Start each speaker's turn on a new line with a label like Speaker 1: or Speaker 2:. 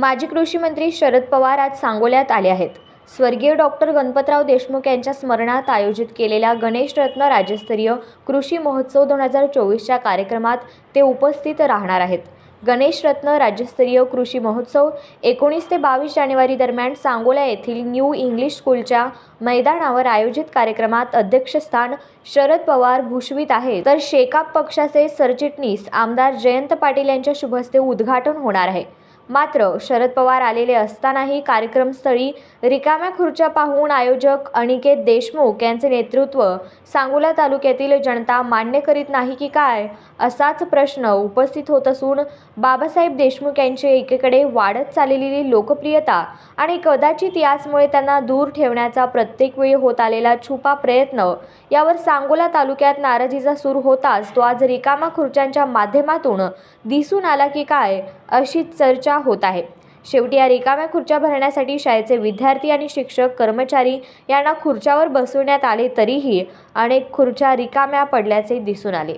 Speaker 1: माजी कृषी मंत्री शरद पवार आज सांगोल्यात आले आहेत. स्वर्गीय डॉक्टर गणपतराव देशमुख यांच्या स्मरणात आयोजित केलेल्या गणेश रत्न राज्यस्तरीय कृषी महोत्सव दोन हजार चोवीसच्या कार्यक्रमात ते उपस्थित राहणार आहेत. गणेश रत्न राज्यस्तरीय कृषी महोत्सव एकोणीस ते बावीस जानेवारी दरम्यान सांगोला येथील न्यू इंग्लिश स्कूलच्या मैदानावर आयोजित कार्यक्रमात अध्यक्षस्थान शरद पवार भूषवित आहे. तर शेकाप पक्षाचे सरचिटणीस आमदार जयंत पाटील यांच्या शुभस्ते उद्घाटन होणार आहे. मात्र शरद पवार आलेले असतानाही कार्यक्रमस्थळी रिकाम्या खुर्च्या पाहून आयोजक अनिकेत देशमुख यांचे नेतृत्व सांगोला तालुक्यातील जनता मान्य करीत नाही की काय असाच प्रश्न उपस्थित होत असून बाबासाहेब देशमुख यांची एकीकडे वाढत चाललेली लोकप्रियता आणि कदाचित याचमुळे त्यांना दूर ठेवण्याचा प्रत्येक वेळी होत आलेला छुपा प्रयत्न यावर सांगोला तालुक्यात नाराजीचा सूर होताच तो आज रिकामा खुर्च्यांच्या माध्यमातून दिसून आला की काय अशी चर्चा होत आहे. शेवटी या रिकाम्या खुर्च्या भरण्यासाठी शाळेचे विद्यार्थी आणि शिक्षक कर्मचारी यांना खुर्च्यावर बसवण्यात आले तरीही अनेक खुर्च्या रिकाम्या पडल्याचे दिसून आले.